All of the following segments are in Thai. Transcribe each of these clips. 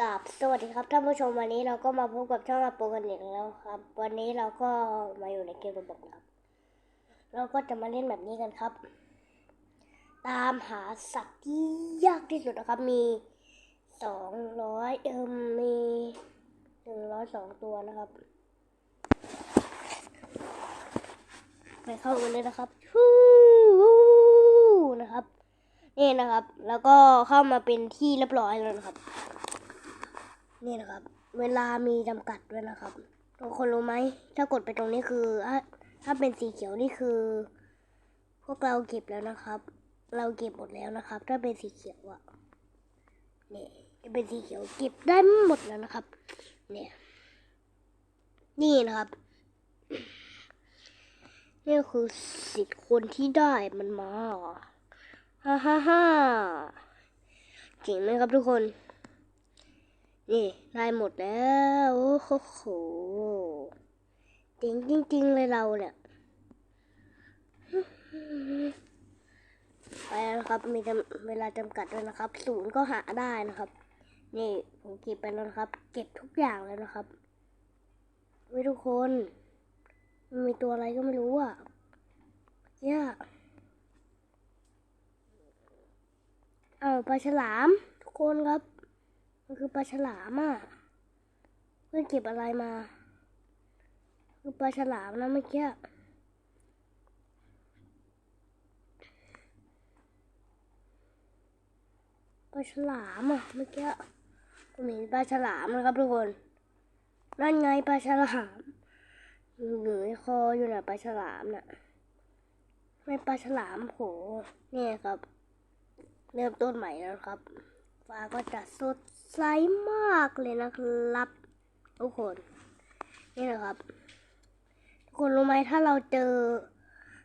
กับสวัสดีครับท่านผู้ชมวันนี้เราก็มาพบกับช่องอาโปกันอีกแล้วครับ วันนี้เราก็มาอยู่ในเกมระบบนะครับ เราก็จะมาเล่นแบบนี้กันครับ ตามหาสัตว์ที่ยากที่สุดนะครับมีสองร้อยเอิมมีหนึ่งร้อยสองตัวนะครับ ไปเข้ากันเลยนะครับฮู้นะครับ นี่นะครับ แล้วก็เข้ามาเป็นที่เรียบร้อยแล้วนะครับ นี่นะครับ เวลามีจำกัดด้วยนะครับทุกคนรู้ไหม ถ้ากดไปตรงนี้คือถ้าถ้าเป็นสีเขียวนี่คือ พวกเราเก็บแล้วนะครับ เราเก็บหมดแล้วนะครับ ถ้าเป็นสีเขียวอะเนี่ยเป็นสีเขียวเก็บได้หมดแล้วนะครับ เนี่ย นี่นะครับนี่คือสิทธิ์คนที่ได้มันมาฮ่าฮ่าฮ่าจริงไหมครับทุกคน นี่ได้หมดแล้วโอ้โหจริงจริง ๆ เลยเราเนี่ยไปแล้วนะครับมีจำเวลาจำกัดด้วยนะครับ ศูนย์ก็หาได้นะครับ นี่ผมเก็บไปแล้วนะครับ เก็บทุกอย่างแล้วนะครับไว้ทุกคนมันมีตัวอะไรก็ไม่รู้อะเนี่ยเอาปลาฉลาม ทุกคนครับ มันคือปลาฉลามอะเพื่อนเก็บอะไรมา คือปลาฉลามนะเมื่อกี้ปลาฉลามอะเมื่อกี้ผมเห็นปลาฉลามนะครับทุกคนนั่นไงปลาฉลามอยู่ในคออยู่น่ะปลาฉลามน่ะไม่ปลาฉลามโหเนี่ยครับ เริ่มต้นใหม่แล้วครับ ฟ้าก็จะสดใสมากเลยนะครับ ทุกคน นี่นะครับ ทุกคนรู้ไหมถ้าเราเจอ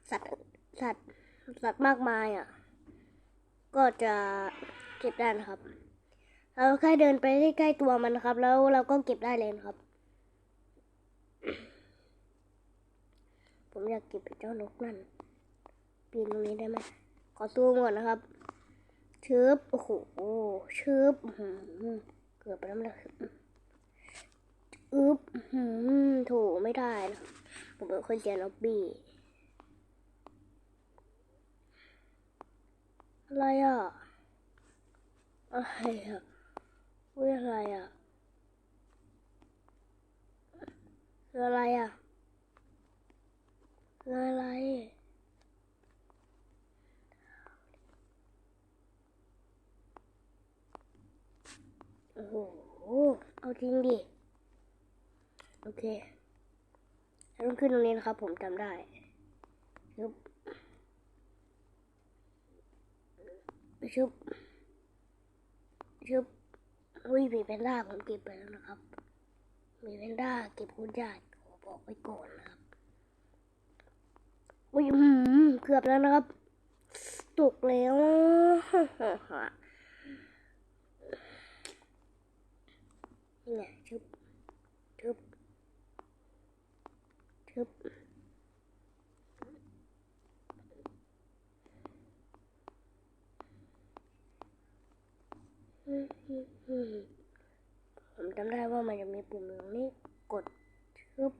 สัตว์สัตว์สัตว์มากมายอะ ก็จะเก็บได้นะครับ เราแค่เดินไปใกล้ๆตัวมันนะครับ แล้วเราก็เก็บได้เลยครับ ผมอยากเก็บเจ้านกนั่นปีนตรงนี้ได้ไหมขอซูมก่อนนะครับ ชึบโอ้โหชึบเกือบไปแล้วนะอึ๊บอื้อหือโถไม่ได้นะผมเป็นคนเสียล็อบบี้อะไรอะอะไรอะอุ้ยอะไรอะอะไรอะอะไร โอ้โห เอาจริงดิ โอเคแล้วต้องขึ้นตรงนี้นะครับ ผมจำได้ชุบชุบชุบอุ้ยมีแพนด้าผมเก็บไปแล้วนะครับ มีแพนด้าเก็บคุณญาติขอบอกไว้ก่อนนะครับอุ้ยเกือบแล้วนะครับ ตกแล้ว นี่ไงชึบชึบชึบผมจำได้ว่ามันจะมีปุ่มตรงนี้กดชึบ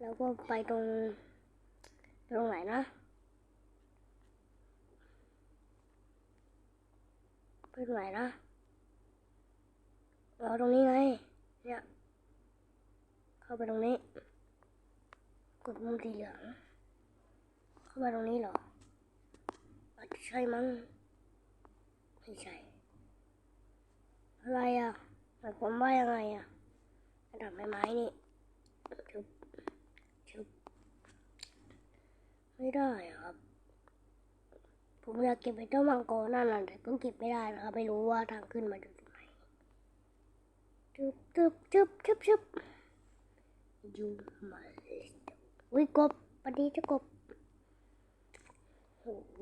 แล้วก็ไปตรงตรงไหนนะไปตรงไหนนะ เอาตรงนี้ไง เนี่ย เข้าไปตรงนี้ กดมุมสีเหลือง เข้าไปตรงนี้เหรอ อาจจะใช่มั้ง ไม่ใช่ อะไรอะหมายความว่ายังไงอะระดับไม้ไม้นี่ชุบชุบไม่ได้ครับผมอยากเก็บไอ้เจ้ามังกรนั่นแหละแต่เพิ่งเก็บไม่ได้นะครับ ไม่รู้ว่าทางขึ้นมาอยู่ตรง จุบจุบจุบจุบจุบยูมาเลยอุ้ยกบปดีเจ้ากบโอ้โห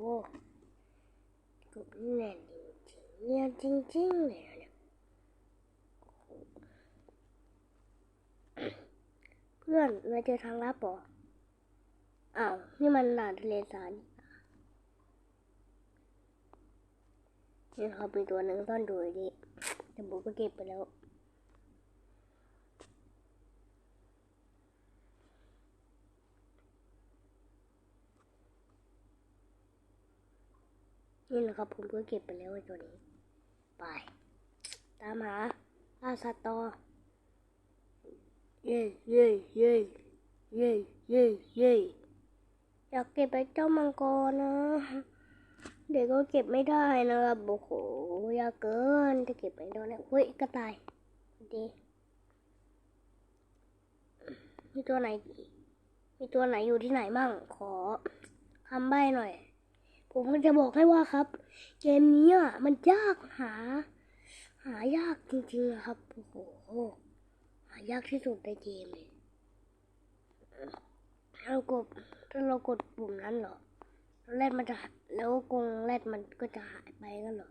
กบนี่แน่นจริงๆเนี่ยจริงๆเลยนะเนี่ยเพื่อนเราเจอทางลับเหรออ้าว นี่มันด่านทะเลทรานี่นี่ครับมีตัวหนึ่งซ่อนอยู่ดีแต่ผมก็เก็บไปแล้ว นี่นะครับผมก็เก็บไปแล้วไอ้ตัวนี้ ไป ตามหาล่าสัตว์ต่อเย้เย้เย้เย้เย้เย้อยากเก็บไปเจ้ามังกรนะ เด็กก็เก็บไม่ได้นะครับโอ้โหยากเกินจะเก็บไปโดนแล้วเฮ้ยกระต่ายดีมีตัวไหน มีตัวไหนอยู่ที่ไหนบ้าง ขอคำใบ้หน่อย ผมจะบอกให้ว่าครับ เกมนี้อะมันยากหา หายากจริงๆอะครับโอ้โหหายากที่สุดในเกมเลยเรากดถ้าเรากดปุ่มนั้นเหรอแรดมันจะแล้วกรงแรดมันก็จะหายไปกันเหรอ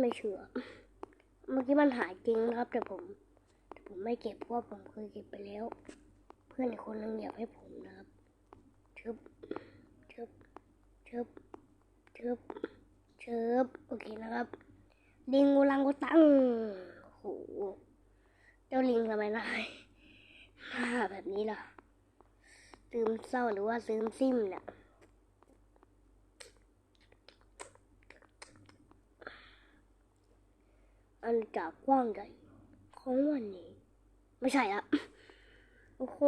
ไม่เชื่อเมื่อกี้มันหายจริงนะครับ แต่ผมแต่ผมไม่เก็บเพราะผมเคยเก็บไปแล้ว เพื่อนคนนึงอยากให้ผมนะครับชึบชึบ ชึบชึบชึบโอเคนะครับ ลิงกูลังกูตั้งโหเจ้าลิงทำไมนายหน้าแบบนี้ล่ะซึมเศร้าหรือว่าซึมซิมเนี่ยอันจากกว้างใหญ่ของวันนี้ ไม่ใช่อะโอ้โห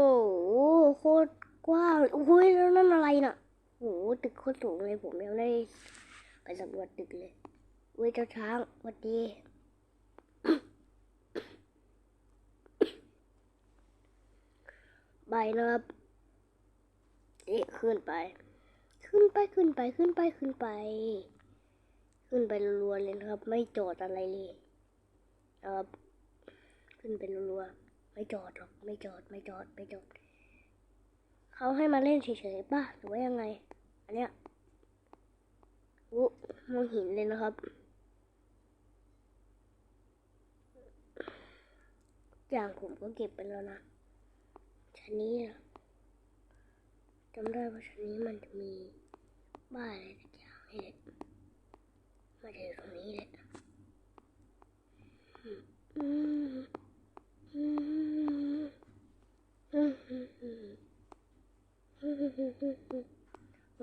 โคตรกว้างโอ้ยแล้วนั่นอะไรน่ะ โหตึกโคตรสูงเลยผมยังไม่ได้ไปสำรวจตึกเลยเว้ยเจ้าช้างสวัสดีใบนะครับอ๊ะขึ้นไป ขึ้นไปขึ้นไปขึ้นไปขึ้นไป ขึ้นไปรัวๆเลยครับ ไม่จอดอะไรเลยนะครับ ขึ้นไปรัวๆไม่จอดหรอกไม่จอดไม่จอดไม่จอด เขาให้มาเล่นเฉยๆป่ะหรือว่ายังไง อันเนี้ยอู้มองหินเลยนะครับ อย่างผมก็เก็บไปแล้วนะชั้นนี้นะจำได้ว่าชั้นนี้มันจะมีบ้านอะไรสักอย่างนี่แหละมาถึงตรงนี้แหละอืมอืมอืมอืม ผ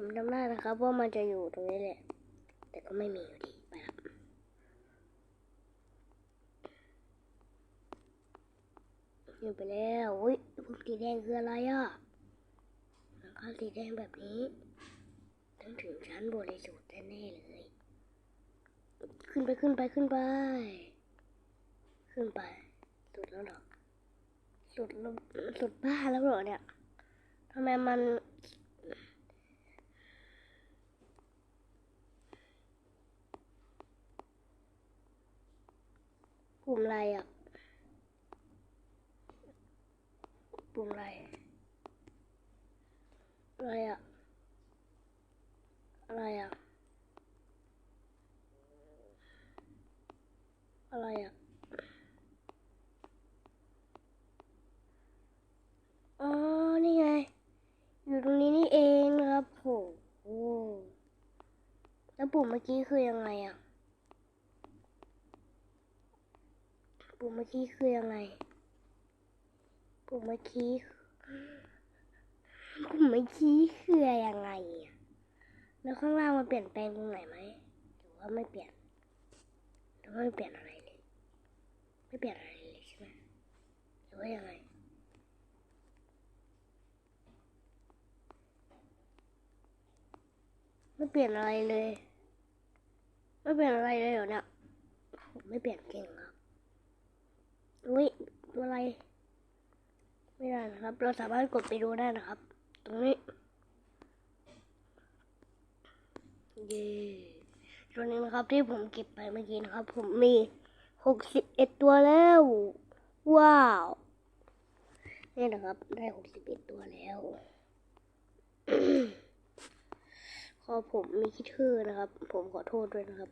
มจำได้นะครับว่ามันจะอยู่ตรงนี้แหละ แต่ก็ไม่มีอยู่ดีไปละอยู่ไปแล้วอุ้ยพวกสีแดงคืออะไรอะแล้วก็สีแดงแบบนี้ต้องถึงชั้นบริสุทธิ์แน่เลย ขึ้นไปขึ้นไปขึ้นไป ขึ้นไป สุดแล้วเหรอ สุดแล้วสุดบ้าแล้วเหรอเนี่ยำไมมันปุ่มอะไรอะ ปุ่มอะไรอะไรอะ อะไรอะ อะไรอะ อ๋อ นี่ไง อยู่ตรงนี้นี่เองนะครับโหโอ้แล้วปุ่ มเมื่อกี้คือยังไงอะปุ่มเมื่อกี้คือยังไง ปุ่มเมื่อกี้ปุ่มเมื่อกี้คือยังไงอะแล้วข้างล่างมันเปลี่ยนแปลงตรงไหนไหมหรือว่าไม่เปลี่ยนหรือว่าไม่เปลี่ยนอะไรเลย ไม่เปลี่ยนอะไรเลยใช่ไหมหรือว่ายังไงไม่เปลี่ยนอะไรเลย ไม่เปลี่ยนอะไรเลยเหรอเนี่ยผมไม่เปลี่ยนเก่งครับอุ้ยตัวอะไร ไม่ได้นะครับ เราสามารถกดไปดูได้นะครับ ตรงนี้เย้ตัวนี้นะครับที่ผมเก็บไปเมื่อกี้นะครับ ผมมีหกสิบเอ็ดตัวแล้ว ว้าว นี่นะครับ ได้หกสิบเอ็ดตัวแล้ว ข อผมมีคิดชื่อนะครับ ผมขอโทษด้วยนะครับ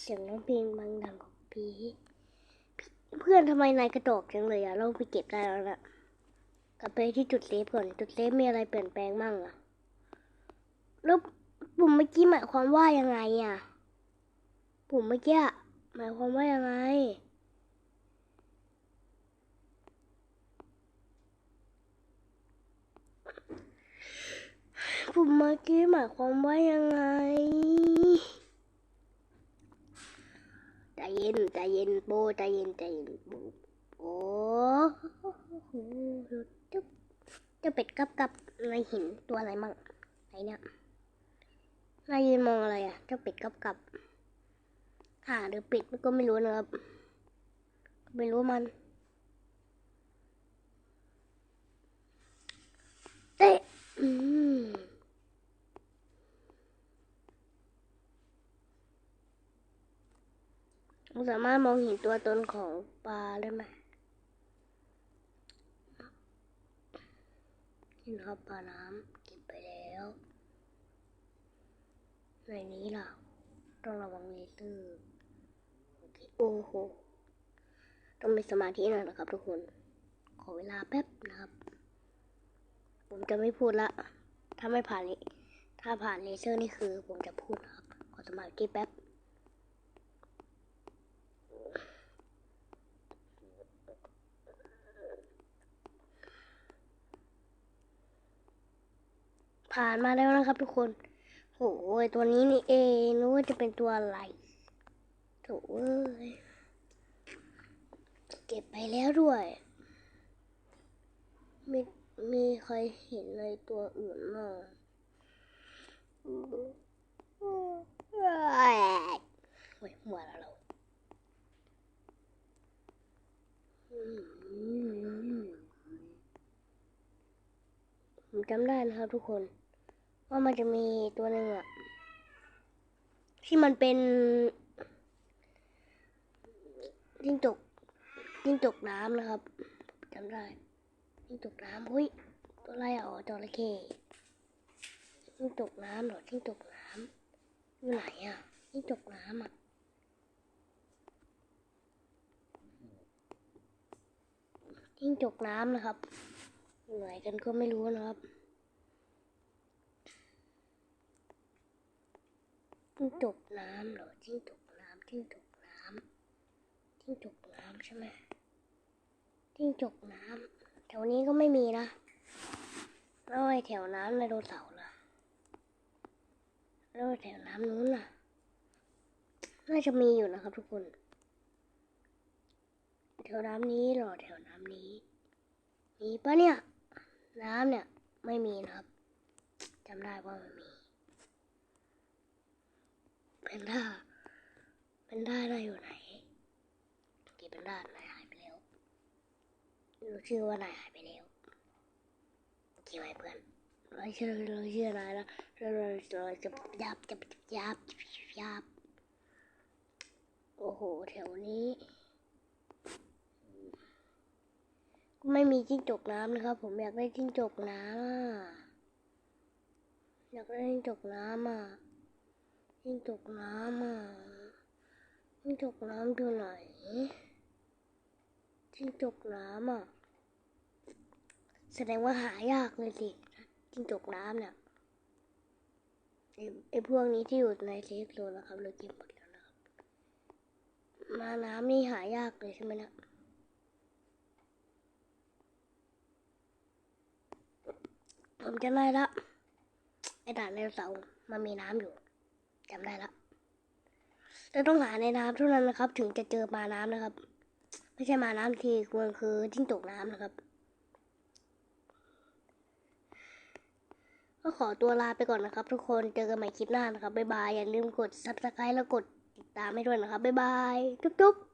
เสียงน้องเพลงบางดังของพีเพื่อนทำไมนายกระโดกจังเลยอะเราไปเก็บได้แล้วนะกลับไปที่จุดเซฟก่อน จุดเซฟมีอะไรเปลี่ยนแปลงมั่งอะแล้วปุ่มเมื่อกี้หมายความว่ายังไงอะปุ่มเมื่อกี้หมายความว่ายังไง ปุ่มเมื่อกี้หมายความว่ายังไง ใจเย็นใจเย็นโบใจเย็นใจเย็นโบโอ้โหเจ้าเจ้าเป็ดกับกับในหินตัวอะไรมั่งไหนเนี่ยนายยืนมองอะไรอะเจ้าเป็ดกับกับห่าหรือเป็ดมันก็ไม่รู้นะครับ ไม่รู้มันเอ๊ะอืม เรา สามารถมองเห็นตัวตนของปลาได้ไหมนี่นครับปลาน้ำก็บไปแล้วในนี้ล่ะ ต้องระวังเลเซอร์โอเคโอ้โห ต้องมีสมาธิหน่อยนะครับทุกคน ขอเวลาแป๊บนะครับ ผมจะไม่พูดละ ถ้าไม่ผ่านนี้ ถ้าผ่านเลเซอร์นี่คือผมจะพูดนะครับ ขอสมาธิแป๊บ ผ่านมาแล้วนะครับทุกคน โอ้ยตัวนี้นี่เองนึกว่าจะเป็นตัวอะไรโถ่เอ้ยเก็บไปแล้วด้วยมีมีใครเห็นในตัวอื่นมั้งโอ้ยหัวแล้วเราผมจำได้นะครับทุกคน ว่ามันจะมีตัวหนึ่งอะที่มันเป็นจิ้งจกจิ้งจกน้ำนะครับจำได้จิ้งจกน้ำหุ้ยตัวอะไรอะอ๋อจระเข้จิ้งจกน้ำเหรอจิ้งจกน้ำอยู่ไหนอะจิ้งจกน้ำอะจิ้งจกน้ำนะครับอยู่ไหนกันก็ไม่รู้นะครับ จิ้งจกน้ำเหรอจิ้งจกน้ำจิ้งจกน้ำจิ้งจกน้ำใช่ไหมจิ้งจกน้ำแถวนี้ก็ไม่มีนะแล้วไอแถวน้ำไดโนเสาร์ล่ะแล้วแถวน้ำนู้นล่ะ น่าจะมีอยู่นะครับทุกคน แถวน้ำนี้เหรอแถวน้ำนี้ มีปะเนี่ย น้ำเนี่ยไม่มีนะครับจำได้ว่าไม่มี นด้าแพนด้าได้อยู่ไหนกี่แพนด้านายหายไปแล้วรู้ชื่อว่านายหายไปแล้วโอเคไหมเพื่อนเราเชื่อเราเชื่อนายแล้วเราเราจะยับจะยับยับโอ้โหแถวนี้ไม่มีจิ้งจกน้ำนะครับ ผมอยากได้จิ้งจกน้ำอะอยากได้จิ้งจกน้ำอะ จิงจกน้ำอะจิงจกน้ำอยู่ไหนจิ้งจกน้ำอะ แสดงว่าหายากเลยสิจิ้งจกน้ำเนี่ยไอไอพวกนี้ที่อยู่ในเซฟโซนนะครับเราเก็บหมดแล้วนะครับ มาน้ำนี่หายากเลยใช่ไหมนะผมจะได้ละไอด่านไดโนเสาร์มันมีน้ำอยู่ จำได้ละแต่ต้องหาในน้ำเท่านั้นนะครับ ถึงจะเจอมาน้ำนะครับ ไม่ใช่มาน้ำที่ควรคือทิ้งตกน้ำนะครับ ก็ขอตัวลาไปก่อนนะครับ ทุกคนเจอกันใหม่คลิปหน้านะครับบ๊ายบายอย่าลืมกด subscribe แล้วกดติดตามให้ด้วยนะครับบ๊ายบายจุ๊บๆ